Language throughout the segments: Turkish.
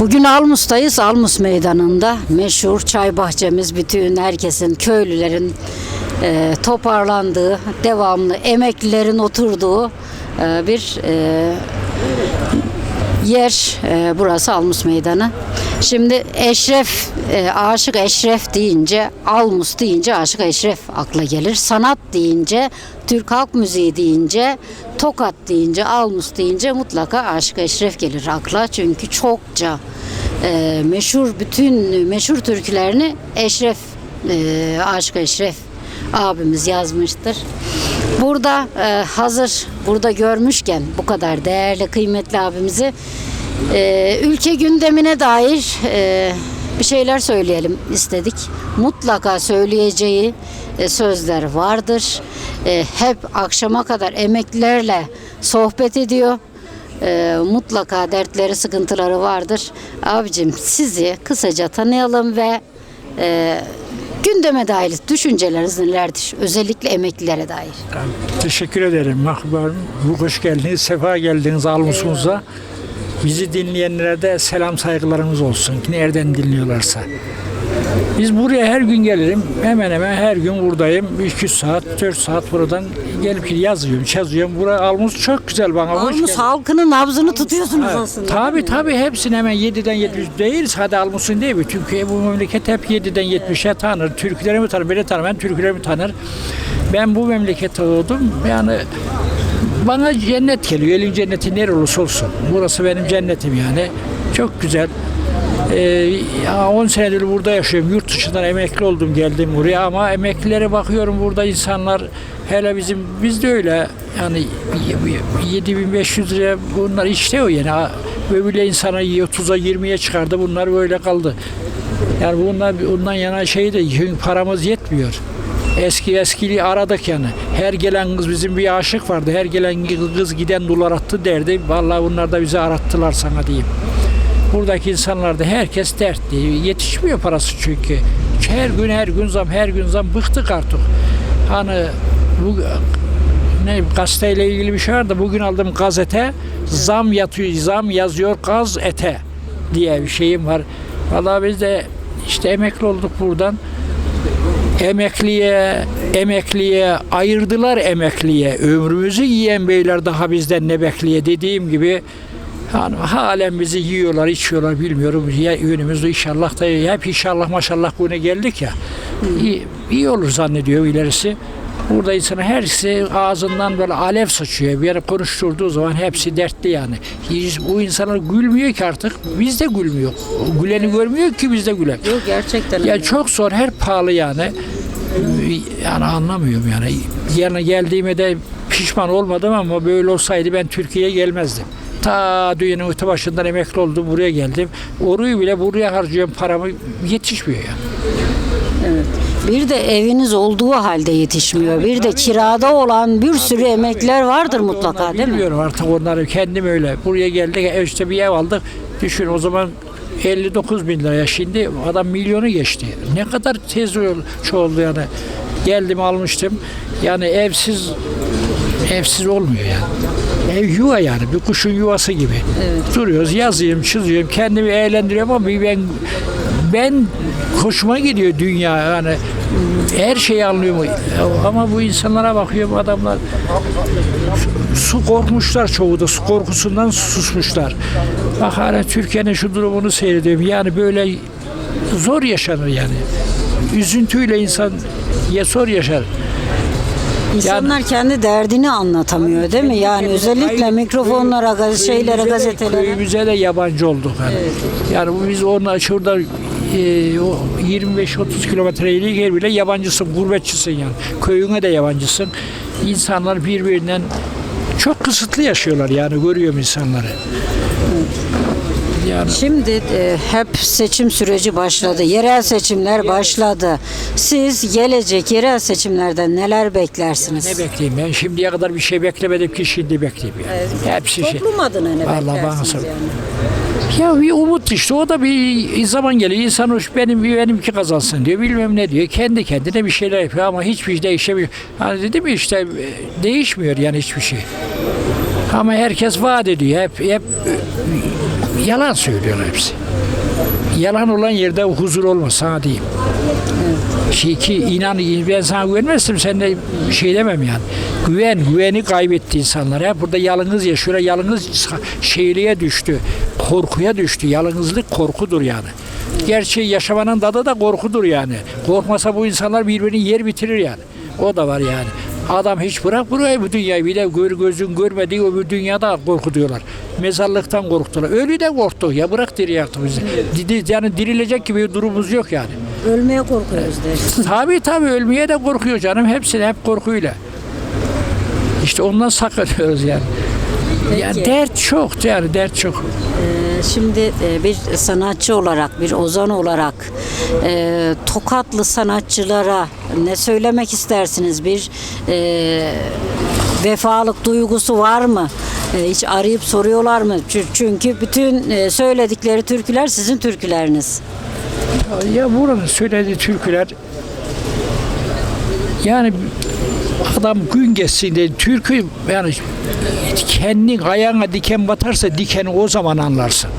Bugün Almus'tayız. Almus Meydanı'nda meşhur çay bahçemiz bütün herkesin, köylülerin e, toparlandığı, devamlı emeklilerin oturduğu e, bir e, yer e, burası Almus Meydanı. Şimdi Eşref, e, Aşık Eşref deyince, Almus deyince Aşık Eşref akla gelir. Sanat deyince, Türk halk müziği deyince, Tokat deyince, Almus deyince mutlaka Aşık Eşref gelir akla. Çünkü çokça e, meşhur, bütün meşhur türkülerini Eşref, e, Aşık Eşref abimiz yazmıştır. Burada e, hazır burada görmüşken bu kadar değerli kıymetli abimizi e, ülke gündemine dair e, bir şeyler söyleyelim istedik. Mutlaka söyleyeceği e, sözler vardır. E, hep akşama kadar emeklilerle sohbet ediyor. E, mutlaka dertleri, sıkıntıları vardır. Abicim sizi kısaca tanıyalım ve e, gündeme dair düşünceleriniz nelerdir? Özellikle emeklilere dair. Teşekkür ederim Mahbar. Hoş geldiniz, sefa geldiniz Almus'umuza. Bizi dinleyenlere de selam saygılarımız olsun. Nereden dinliyorlarsa. Biz buraya her gün gelirim. Hemen hemen her gün buradayım. 2 saat, 4 saat buradan gelip yazıyorum, yazıyorum. Buraya Almus çok güzel bana. geldin. halkının nabzını tutuyorsunuz Evet, aslında. Tabii mi? tabii hepsini hemen 7'den 70 değil. Sadece Almus'un değil. Çünkü bu memleket hep 7'den 70'e tanır. Türklerimi tanır, beni tanır, ben Türklerimi tanır. Ben bu memlekette doğdum. Yani bana cennet geliyor. Elin cenneti nere olursa olsun. Burası benim cennetim yani. Çok güzel. Ee, ya 10 senedir burada yaşıyorum. Yurt dışından emekli oldum geldim buraya ama emeklilere bakıyorum burada insanlar hele bizim biz de öyle yani 7500 liraya bunlar işte o yani böyle insana 30'a 20'ye çıkardı bunlar böyle kaldı. Yani bunlar ondan yana şey de çünkü paramız yetmiyor. Eski eskili aradık yani. Her gelen kız bizim bir aşık vardı. Her gelen kız giden dolar attı derdi. Vallahi bunlar da bizi arattılar sana diyeyim. Buradaki insanlar da herkes dertli. Yetişmiyor parası çünkü. Her gün her gün zam her gün zam bıktık artık. Hani bu ne gazeteyle ilgili bir şey var da bugün aldım gazete zam yatıyor zam yazıyor gaz ete diye bir şeyim var. Vallahi biz de işte emekli olduk buradan. Emekliye, emekliye ayırdılar emekliye. Ömrümüzü yiyen beyler daha bizden ne bekliye dediğim gibi yani halen bizi yiyorlar, içiyorlar bilmiyorum. Ya önümüzde inşallah da hep inşallah maşallah buna geldik ya. İyi, iyi olur zannediyor ilerisi. Burada insana herisi ağzından böyle alev saçıyor. Bir yere konuşturduğu zaman hepsi dertli yani. Hiç, bu insanlar gülmüyor ki artık. Biz de gülmüyor. Güleni görmüyor ki biz de güler. Yok gerçekten Ya öyle. çok zor, her pahalı yani. Yani anlamıyorum yani. Yerine geldiğime de pişman olmadım ama böyle olsaydı ben Türkiye'ye gelmezdim. Ta dünyanın öte başından emekli oldum, buraya geldim. Orayı bile buraya harcıyorum paramı yetişmiyor yani. Evet. Bir de eviniz olduğu halde yetişmiyor. Bir de kirada olan bir sürü emekliler vardır mutlaka değil mi? Bilmiyorum artık onları kendim öyle. Buraya geldik işte bir ev aldık. Düşün o zaman 59 bin liraya şimdi adam milyonu geçti. Ne kadar tez çoğaldı yani. Geldim almıştım. Yani evsiz evsiz olmuyor yani. Ev yuva yani bir kuşun yuvası gibi. Duruyoruz yazıyorum çiziyorum kendimi eğlendiriyorum ama ben ben hoşuma gidiyor dünya yani her şeyi anlıyorum ama bu insanlara bakıyorum adamlar su korkmuşlar çoğu da su korkusundan susmuşlar. Bak hala Türkiye'nin şu durumunu seyrediyorum. Yani böyle zor yaşanır yani. Üzüntüyle insan ya zor yaşar. İnsanlar kendi derdini anlatamıyor değil mi? Yani özellikle Hayır, mikrofonlara, şeylere, köyümüze de- gazetelere. Köyümüze de yabancı olduk. Yani, yani bu biz onunla şurada 25-30 kilometrelik yer bile yabancısın, gurbetçisin yani. Köyüne de yabancısın. İnsanlar birbirinden çok kısıtlı yaşıyorlar yani görüyorum insanları. Yani Şimdi e, hep seçim süreci başladı. Yerel seçimler başladı. Siz gelecek yerel seçimlerden neler beklersiniz? ne bekleyeyim ben? Şimdiye kadar bir şey beklemedim ki şimdi bekleyeyim yani. Hepsi şey. Toplum adına ne Vallahi bana beklersiniz sor. yani? Ya bir umut işte o da bir zaman geliyor insan hoş benim benimki kazansın diyor bilmem ne diyor kendi kendine bir şeyler yapıyor ama hiçbir şey değişemiyor. Hani dedim ya işte e, değişmiyor yani hiçbir şey. Ama herkes vaat ediyor hep hep yalan söylüyorlar hepsi. Yalan olan yerde huzur olmaz sana diyeyim. Şey ki inan ben sana güvenmezsem sen de şey demem yani. Güven, güveni kaybetti insanlar. Ya burada yalnız yaşıyorlar. Yalnız sa- şeyliğe düştü. Korkuya düştü. Yalnızlık korkudur yani. Gerçi yaşamanın tadı da korkudur yani. Korkmasa bu insanlar birbirini yer bitirir yani. O da var yani. Adam hiç bırak buraya bu dünyayı bir de gör, gözün görmediği öbür dünyada korkutuyorlar. Mezarlıktan korktular. Ölü de korktu. Ya bırak diri artık bizi. Yani dirilecek gibi bir durumumuz yok yani. Ölmeye korkuyoruz de. Tabii tabii ölmeye de korkuyor canım. Hepsi de hep korkuyla. İşte ondan sakınıyoruz yani. Yani Peki. dert çok yani dert çok. Ee, Şimdi e, bir sanatçı olarak, bir ozan olarak e, Tokatlı sanatçılara ne söylemek istersiniz? Bir e, vefalık duygusu var mı? Hiç arayıp soruyorlar mı? Çü- Çünkü bütün söyledikleri türküler sizin türküleriniz. Ya buranın söylediği türküler yani adam gün geçsin de türkü yani kendin ayağına diken batarsa dikeni o zaman anlarsın.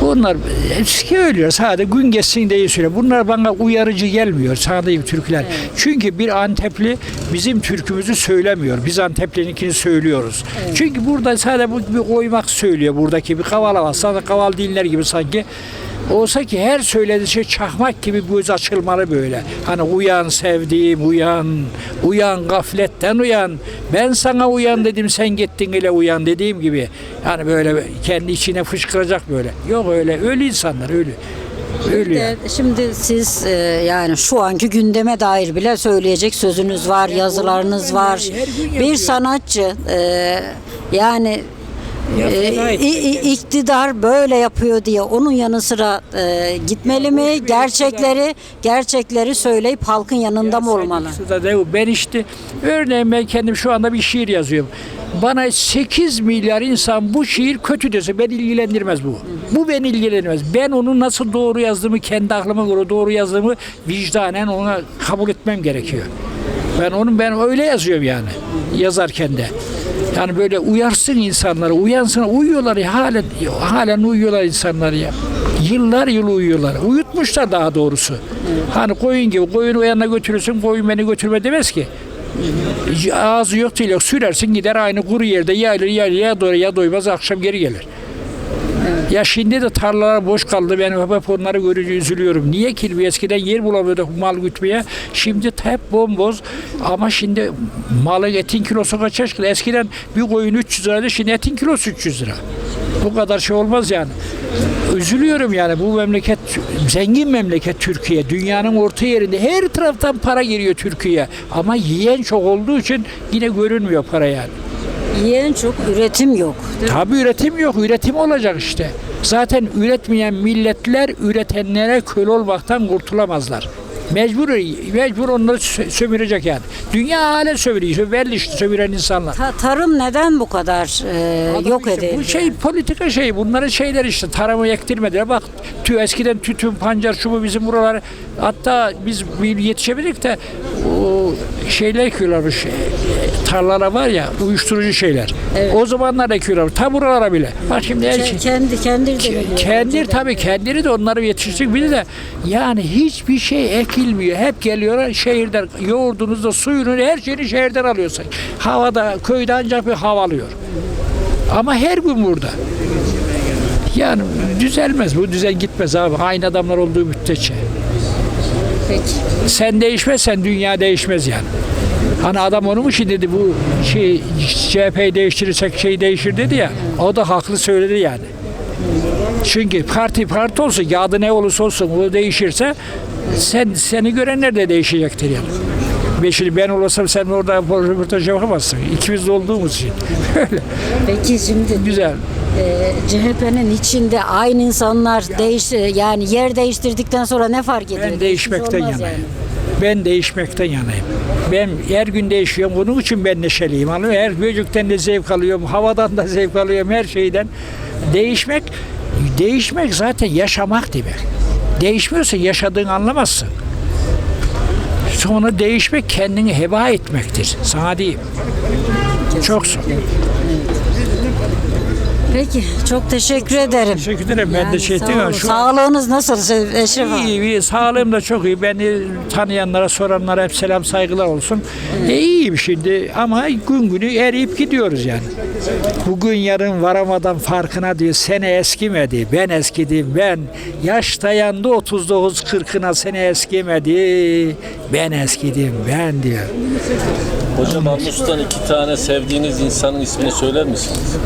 Bunlar eski ölüyor sadece gün geçsin diye söylüyor. Bunlar bana uyarıcı gelmiyor sadece türküler. Çünkü bir Antepli bizim türkümüzü söylemiyor. Biz Antepli'ninkini söylüyoruz. Çünkü burada sadece bir oymak söylüyor buradaki bir kavala var. Sadece kaval dinler gibi sanki. Olsa ki her söylediği şey çakmak gibi göz açılmalı böyle. Hani uyan sevdiğim uyan, uyan gafletten uyan. Ben sana uyan dedim sen gittin ile uyan dediğim gibi. Yani böyle kendi içine fışkıracak böyle. Yok öyle, ölü insanlar ölü. E, Şimdi siz e, yani şu anki gündeme dair bile söyleyecek sözünüz var, yazılarınız var. Bir sanatçı e, yani Ya e, iktidar böyle yapıyor diye onun yanı sıra e, gitmeli mi? Gerçekleri gerçekleri söyleyip halkın yanında Ya mı olmalı? Ben işte örneğin ben kendim şu anda bir şiir yazıyorum. Bana 8 milyar insan bu şiir kötü dese beni ilgilendirmez bu. Bu beni ilgilendirmez. Ben onu nasıl doğru yazdığımı, kendi aklıma göre doğru yazdığımı vicdanen ona kabul etmem gerekiyor. Ben onun ben öyle yazıyorum yani yazarken de. Yani böyle uyarsın insanları, uyansın, uyuyorlar ya halen, halen uyuyorlar insanlar ya. Yıllar yıl uyuyorlar. Uyutmuşlar daha doğrusu. Hani koyun gibi koyunu o götürürsün, koyun beni götürme demez ki. Ağzı yok değil yok sürersin gider aynı kuru yerde yayılır yayılır ya doyar ya doymaz akşam geri gelir. Ya şimdi de tarlalar boş kaldı. Ben hep onları görünce üzülüyorum. Niye ki biz eskiden yer bulamıyorduk mal gütmeye. Şimdi hep bomboz. Ama şimdi malın etin kilosu kaç aşkına? Eskiden bir koyun 300 liraydı. Şimdi etin kilosu 300 lira. Bu kadar şey olmaz yani. Üzülüyorum yani bu memleket zengin memleket Türkiye. Dünyanın orta yerinde her taraftan para giriyor Türkiye'ye. Ama yiyen çok olduğu için yine görünmüyor para yani. Yiyen çok üretim yok. Tabi üretim yok. Üretim olacak işte. Zaten üretmeyen milletler üretenlere köle olmaktan kurtulamazlar. Mecbur, mecbur onları sö- sömürecek yani. Dünya halen sömürüyor. Belli işte sömüren insanlar. Ta- tarım neden bu kadar e, Adam yok işte edildi? Bu şey politika şey. Bunların şeyler işte tarımı ektirmediler. Bak tü, eskiden tütün, pancar, şu bu bizim buralar. Hatta biz yetişemedik de o şeyler ekiyorlar. Şey, tarlalar var ya uyuşturucu şeyler. Evet. O zamanlar ekiyorlar. Ta buralara bile. Bak şimdi her şey. Ke- kendi kendir de biliyor. Kendir tabii kendileri de onları yetiştirdik bir de yani hiçbir şey ekilmiyor. Hep geliyorlar şehirden yoğurdunuzda suyunu her şeyini şehirden alıyorsun. Havada köyde ancak bir hava alıyor. Ama her gün burada. Yani düzelmez bu düzen gitmez abi. Aynı adamlar olduğu müddetçe. Peki. Sen değişmezsen dünya değişmez yani. Hani adam onu mu şimdi dedi bu şey CHP'yi değiştirirsek şey değişir dedi ya. O da haklı söyledi yani. Çünkü parti parti olsun ya adı ne olursa olsun o değişirse sen seni görenler de değişecektir yani. Ve şimdi ben olursam sen orada röportaj yapamazsın. İkimiz de olduğumuz için. Öyle. Peki şimdi Güzel. E, CHP'nin içinde aynı insanlar değiş yani yer değiştirdikten sonra ne fark ediyor? Ben değişmekten yanayım. Ben değişmekten yanayım. Ben her gün değişiyorum. Bunun için ben neşeliyim. Anladın? Her böcekten de zevk alıyorum. Havadan da zevk alıyorum. Her şeyden. Değişmek, değişmek zaten yaşamak demek. Değişmiyorsa yaşadığını anlamazsın. Sonra değişmek kendini heba etmektir. Sana diyeyim. Çok zor. Peki çok teşekkür ederim. Teşekkür ederim. Ben de şey sağ ettim olun. şu Sağlığınız nasıl Eşref abi? İyi, iyi. Sağlığım da çok iyi. Beni tanıyanlara, soranlara hep selam, saygılar olsun. E, iyiyim şimdi ama gün günü eriyip gidiyoruz yani. Bugün yarın varamadan farkına diyor. Sene eskimedi, ben eskidim, ben. Yaş dayandı 39-40'ına sene eskimedi. Ben eskidim, ben diyor. Hocam Almus'tan iki tane sevdiğiniz insanın ismini söyler misiniz?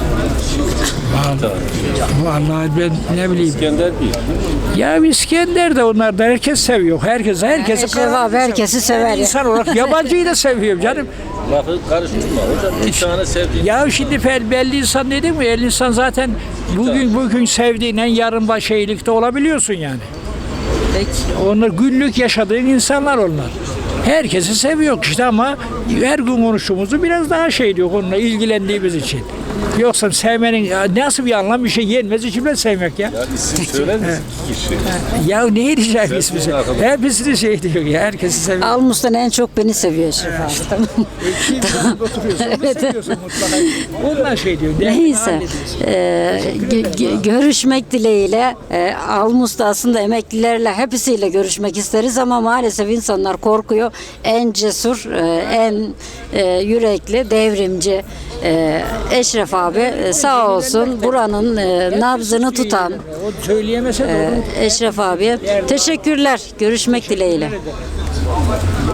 Vallahi ben ne bileyim. İskender değil. Ya İskender de onlar da herkes seviyor. Herkes, herkesi Eşref abi herkesi sever. İnsan olarak yabancıyı da seviyorum canım. Lafı karıştırma hocam. Bir tane sevdiğiniz Ya şimdi belli insan dedim mi? El insan zaten bugün bugün sevdiğinden yarın baş şeylikte olabiliyorsun yani. Peki. Onlar günlük yaşadığın insanlar onlar. Herkesi seviyor işte ama her gün konuştuğumuzu biraz daha şey diyor onunla ilgilendiğimiz için. Yoksa sevmenin ya nasıl bir anlam bir şey yenmez içimden sevmek ya. ya isim söyler misiniz? İki kişi. Ya ne diyeceğim ismi? Sevdiğin arkadaş. Hepsini şey diyor ya herkesi seviyor. Almus'tan en çok beni seviyor Eşref abi. Tamam. Kim oturuyorsun onu seviyorsun mutlaka. Ondan şey diyor. Neyse, e, gö- gö- görüşmek dileğiyle e, Almus'ta aslında emeklilerle hepsiyle görüşmek isteriz ama maalesef insanlar korkuyor. En cesur, e, en e, yürekli, devrimci e, Eşref abi e, sağ olsun buranın e, nabzını tutan O söyleyemese de olur. e, Eşref abi teşekkürler. Görüşmek dileğiyle.